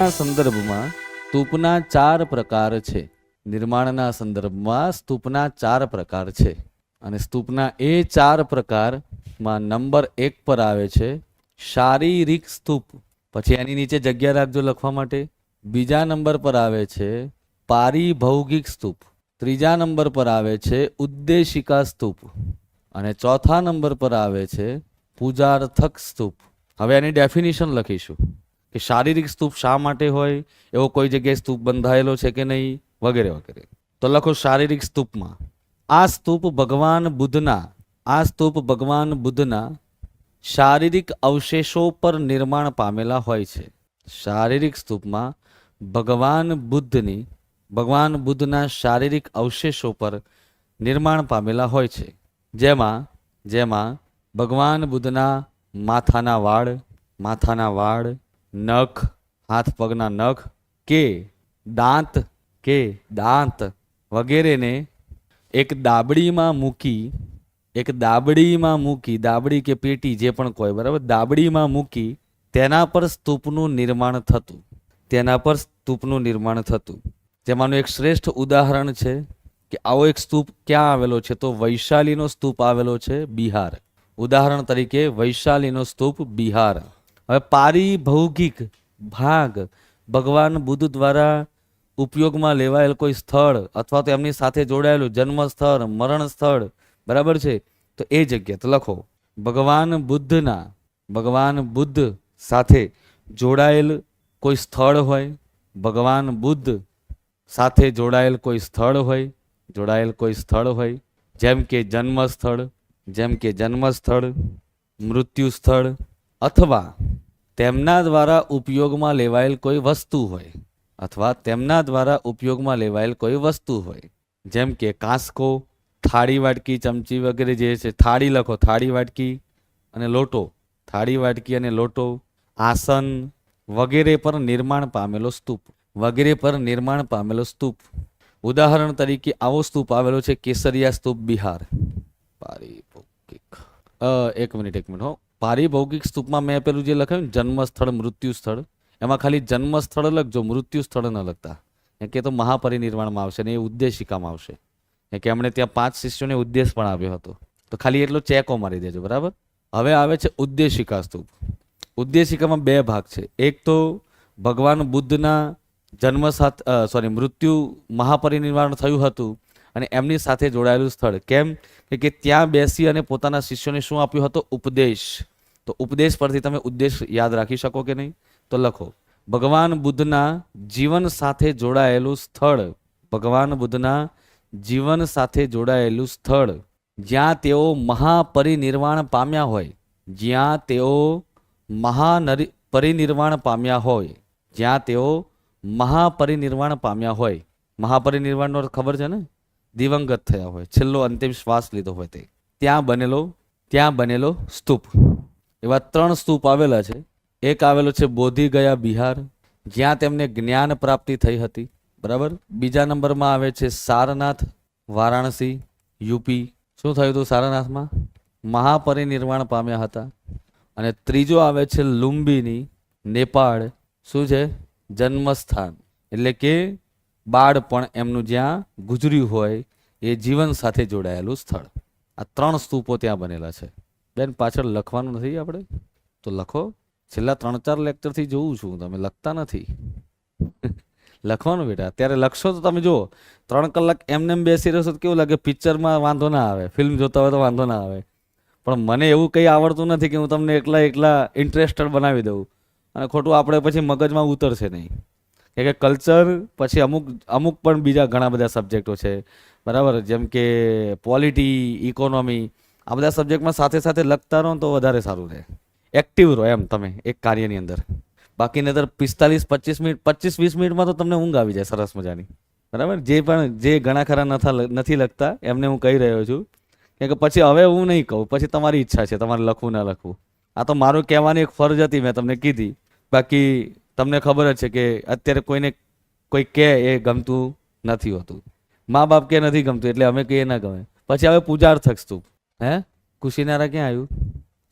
આ સંદર્ભમાં સ્તૂપના ચાર પ્રકાર છે. નિર્માણના સંદર્ભમાં સ્તૂપના ચાર પ્રકાર છે. અને સ્તૂપના એ ચાર પ્રકારમાં નંબર એક પર આવે છે, શારીરિક સ્તૂપ. પછી એની નીચે જગ્યા રાખજો લખવા માટે. બીજા નંબર પર આવે છે, પારિભૌગિક સ્તૂપ. ત્રીજા નંબર પર આવે છે, ઉદ્દેશિકા સ્તૂપ. અને ચોથા નંબર પર આવે છે, પૂજાર્થક સ્તૂપ. હવે એની ડેફિનેશન લખીશું. કે શારીરિક સ્તૂપ શા માટે હોય, એવો કોઈ જગ્યાએ સ્તૂપ બંધાયેલો છે કે નહીં, વગેરે વગેરે. તો લખો શારીરિક સ્તૂપમાં. આ સ્તૂપ ભગવાન બુદ્ધના, આ સ્તૂપ ભગવાન બુદ્ધના શારીરિક અવશેષો પર નિર્માણ પામેલા હોય છે. શારીરિક સ્તૂપમાં ભગવાન બુદ્ધની, ભગવાન બુદ્ધના શારીરિક અવશેષો પર નિર્માણ પામેલા હોય છે. જેમાં જેમાં ભગવાન બુદ્ધના માથાના વાળ માથાના વાળ નખ, હાથ પગના નખ કે દાંત કે દાંત વગેરેને એક દાબડીમાં મૂકી, એક દાબડીમાં મૂકી, દાબડી કે પેટી જે પણ કોઈ, બરાબર? દાબડીમાં મૂકી તેના પર સ્તૂપનું નિર્માણ થતું. તેના પર સ્તૂપનું નિર્માણ થતું. જેમાંનું એક શ્રેષ્ઠ ઉદાહરણ છે કે આવો એક સ્તૂપ ક્યાં આવેલો છે? તો વૈશાલીનો સ્તૂપ આવેલો છે બિહાર. ઉદાહરણ તરીકે વૈશાલીનો સ્તૂપ બિહાર. હવે પારિભૌગિક ભાગ ભગવાન બુદ્ધ દ્વારા ઉપયોગમાં લેવાયેલ કોઈ સ્થળ અથવા તો એમની સાથે જોડાયેલું જન્મ સ્થળ મરણ સ્થળ બરાબર છે? તો એ જગ્યા, તો લખો. ભગવાન બુદ્ધના, ભગવાન બુદ્ધ સાથે જોડાયેલ કોઈ સ્થળ હોય, ભગવાન બુદ્ધ સાથે જોડાયેલ કોઈ સ્થળ હોય, જોડાયેલ કોઈ સ્થળ હોય, જેમ કે જન્મ સ્થળ જેમ કે જન્મ સ્થળ મૃત્યુ સ્થળ, અથવા તેમના દ્વારા ઉપયોગમાં લેવાયેલ કોઈ વસ્તુ હોય અથવા તેમના દ્વારા ઉપયોગમાં લેવાયેલ કોઈ વસ્તુ હોય, જેમ કે કાંસકો, થાળી વાટકી ચમચી વગેરે જે છે, થાળી લખો, થાળી વાટકી અને લોટો, થાળી વાટકી અને લોટો, આસન વગેરે પર નિર્માણ પામેલો સ્તૂપ, વગેરે પર નિર્માણ પામેલો સ્તૂપ. ઉદાહરણ તરીકે આવો સ્તૂપ આવેલો છે, કેસરિયા સ્તૂપ બિહાર. એક મિનિટ એક મિનિટ, હો. પારિભૌગિક સ્તૂપમાં મેં પેલું જે લખાયું જન્મ સ્થળ મૃત્યુ સ્થળ એમાં ખાલી જન્મ સ્થળ લખજો મૃત્યુ સ્થળ ન લખતા. કેમ કે તો મહાપરિનિર્વાણમાં આવશે ને એ ઉદ્દેશિકામાં આવશે. કેમ કે એમણે ત્યાં પાંચ શિષ્યોને ઉદ્દેશ પણ આપ્યો હતો. તો ખાલી એટલો ચેકો મારી દેજો, બરાબર? હવે આવે છે ઉદ્દેશિકા સ્તૂપ. ઉદ્દેશિકામાં બે ભાગ છે. એક તો ભગવાન બુદ્ધના જન્મ સાથ સોરી મૃત્યુ મહાપરિનિર્વાણ થયું હતું. અને એમની સાથે જોડાયેલું સ્થળ. કેમ? કે ત્યાં બેસી અને પોતાના શિષ્યોને શું આપ્યું હતો? ઉપદેશ. તો ઉપદેશ પરથી તમે ઉદ્દેશ યાદ રાખી શકો કે નહીં? તો લખો, ભગવાન બુદ્ધના જીવન સાથે જોડાયેલું સ્થળ. ભગવાન બુદ્ધના જીવન સાથે જોડાયેલું સ્થળ. જ્યાં તેઓ મહાપરિનિર્વાણ પામ્યા હોય. જ્યાં તેઓ મહાનરી પરિનિર્વાણ પામ્યા હોય. જ્યાં તેઓ મહાપરિનિર્વાણ પામ્યા હોય. મહાપરિનિર્વાણનો ખબર છે ને? દિવંગત થયા હોય, છેલ્લો અંતિમ શ્વાસ લીધો હોય તે. ત્યાં બનેલો ત્યાં બનેલો સ્તૂપ. એવા ત્રણ સ્તૂપ આવેલા છે. એક આવેલો છે બોધિ ગયા બિહાર, જ્યાં તેમને જ્ઞાન પ્રાપ્તિ થઈ હતી. બરાબર? બીજા નંબરમાં આવે છે સારનાથ, વારાણસી, યુપી. શું થયું હતું સારનાથમાં? મહાપરિનિર્વાણ પામ્યા હતા. અને ત્રીજો આવે છે લુંબીની, નેપાળ. શું છે? જન્મસ્થાન. એટલે કે બાળપણ એમનું જ્યાં ગુજર્યું હોય, એ જીવન સાથે જોડાયેલું સ્થળ. આ ત્રણ સ્તૂપો ત્યાં બનેલા છે. બેન, પાછળ લખવાનું નથી આપણે? તો લખો. છેલ્લા ત્રણ ચાર લેક્ચરથી જોઉં છું, તમે લખતા નથી. લખવાનું બેટા, અત્યારે લખશો તો તમે જુઓ. ત્રણ કલાક એમને એમ બેસી રહેશો તો કેવું લાગે, પિક્ચરમાં વાંધો ના આવે, ફિલ્મ જોતા હોય તો વાંધો ના આવે. પણ મને એવું કંઈ આવડતું નથી કે હું તમને એકલા એકલા ઇન્ટરેસ્ટેડ બનાવી દઉં. અને ખોટું આપણે પછી મગજમાં ઉતરશે નહીં. કે કલ્ચર પછી અમુક અમુક પણ બીજા ઘણા બધા સબ્જેક્ટો છે. બરાબર? જેમ કે પોલિટી ઇકોનોમી આ બધા સબ્જેક્ટમાં સાથે સાથે લખતા રહો તો વધારે સારું રહે. એક્ટિવ રહો એમ તમે એક કાર્યની અંદર. બાકી અંદર પિસ્તાલીસ, પચીસ મિનિટ, પચીસ, વીસ મિનિટમાં તો તમને ઊંઘ આવી જાય સરસ મજાની. બરાબર? જે પણ, જે ઘણા ખરા નથી લખતા, એમને હું કહી રહ્યો છું. કેમ કે પછી હવે હું નહીં કહું, પછી તમારી ઈચ્છા છે, તમારે લખવું, ના લખવું. આ તો મારું કહેવાની એક ફરજ હતી મેં તમને કીધી. બાકી તમને ખબર જ છે કે અત્યારે કોઈને કોઈ કહે એ ગમતું નથી હોતું. મા બાપ કે નથી ગમતું એટલે અમે કહીએ ના ગમે. પછી હવે પૂજાર્થક સ્તૂપ હે? કુશીનારા ક્યાં આવ્યું?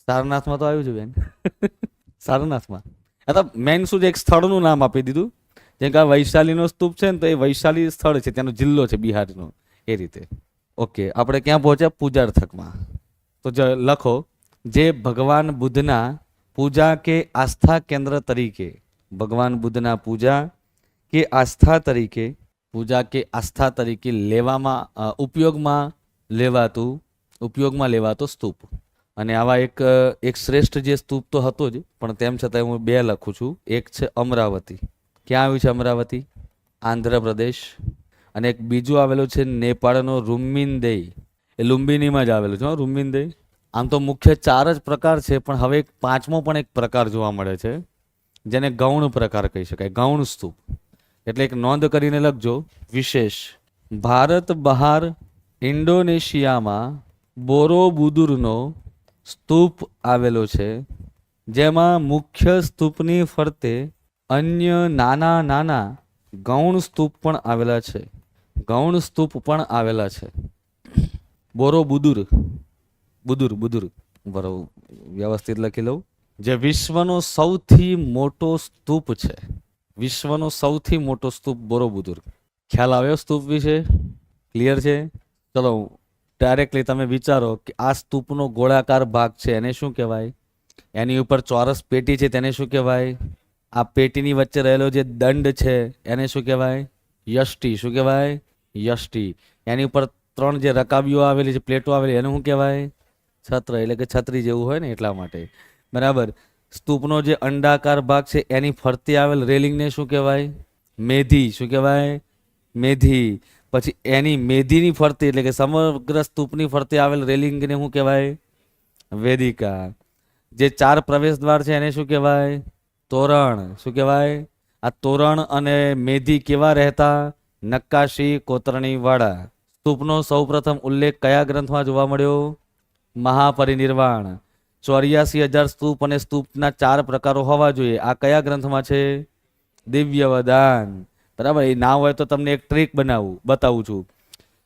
સારનાથમાં તો આવ્યું છે બેન. સારનાથમાં. અથવા તો મેન શું છે? એક સ્થળનું નામ આપી દીધું. જેમ કે આ વૈશાલીનો સ્તૂપ છે ને તો એ વૈશાલી સ્થળ છે ત્યાંનો જિલ્લો છે બિહારનો એ રીતે. ઓકે આપણે ક્યાં પહોંચ્યા? પૂજાર્થકમાં. તો જ લખો જે ભગવાન બુદ્ધના પૂજા કે આસ્થા કેન્દ્ર તરીકે ભગવાન બુદ્ધના પૂજા કે આસ્થા તરીકે પૂજા કે આસ્થા તરીકે લેવામાં ઉપયોગમાં લેવાતું ઉપયોગમાં લેવાતો સ્તૂપ. અને આવા એક એક શ્રેષ્ઠ જે સ્તૂપ તો હતો જ પણ તેમ છતાં હું બે લખું છું. એક છે અમરાવતી. ક્યાં આવ્યું છે અમરાવતી? આંધ્રપ્રદેશ. અને એક બીજું આવેલું છે નેપાળનો રૂમ્બિનદેઈ એ લુંબિનીમાં જ આવેલું છે હો, રૂમ્બિનદેઈ આમ તો મુખ્ય ચાર જ પ્રકાર છે પણ હવે એક પાંચમો પણ એક પ્રકાર જોવા મળે છે. જેને ગૌણ પ્રકાર કહી શકાય, ગૌણ સ્તૂપ. એટલે એક નોંધ કરીને લખજો. વિશેષ, ભારત બહાર ઇન્ડોનેશિયામાં બોરોબુદુરનો સ્તૂપ આવેલો છે, જેમાં મુખ્ય સ્તૂપની ફરતે અન્ય નાના નાના ગૌણ સ્તૂપ પણ આવેલા છે. ગૌણ સ્તૂપ પણ આવેલા છે. બોરોબુદુર બુદુર બુદુર બરોબર વ્યવસ્થિત લખી લઉં. જે વિશ્વનો સૌથી મોટો સ્તૂપ છે. વિશ્વનો સૌથી મોટો સ્તૂપ બોરોબુદુર. ખ્યાલ આવ્યો સ્તૂપ વિશે? ક્લિયર છે? ચલો ડાયરેક્ટલી તમે વિચારો કે આ સ્તૂપનો ગોળાકાર ભાગ છે, એને શું કહેવાય? એની ઉપર ચોરસ પેટી છે, તેને શું કહેવાય? આ પેટીની વચ્ચે રહેલો જે દંડ છે, એને શું કહેવાય? યષ્ટિ. શું કહેવાય? યષ્ટિ. એની ઉપર ત્રણ જે રકાબીઓ આવેલી છે, પ્લેટો આવેલી, એને શું કહેવાય? છત્ર. એટલે કે છત્રી જેવું હોય ને એટલા માટે. બરાબર. સ્તૂપનો જે અંડાકાર ભાગ છે, એની ફરતી આવેલ રેલિંગને શું કહેવાય? મેધી. શું કહેવાય? મેધી. પછી એની મેધીની ફરતી, એટલે કે સમગ્ર સ્તૂપની ફરતી આવેલ રેલિંગને શું કહેવાય? વેદિકા. જે ચાર પ્રવેશ દ્વાર છે, એને શું કહેવાય? તોરણ. શું કહેવાય? આ તોરણ અને મેધી કેવા રહેતા? નક્કાશી કોતરણી વાળા સ્તૂપનો સૌપ્રથમ ઉલ્લેખ કયા ગ્રંથમાં જોવા મળ્યો? મહાપરિનિર્વાણ. ચોર્યાસી હજાર સ્તૂપ અને સ્તૂપના ચાર પ્રકારો હોવા જોઈએ. આ કયા ગ્રંથમાં છે? દિવ્ય વદાન બરાબર, એ ના હોય તો તમને એક ટ્રીક બનાવું, બતાવું છું.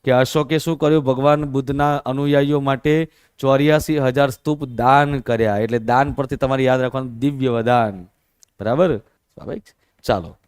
કે અશોકે શું કર્યું? ભગવાન બુદ્ધના અનુયાયીઓ માટે ચોર્યાસી હજાર સ્તૂપ દાન કર્યા. એટલે દાન પરથી તમારે યાદ રાખવાનું દિવ્ય વદાન બરાબર? સ્વાભાવિક ચાલો.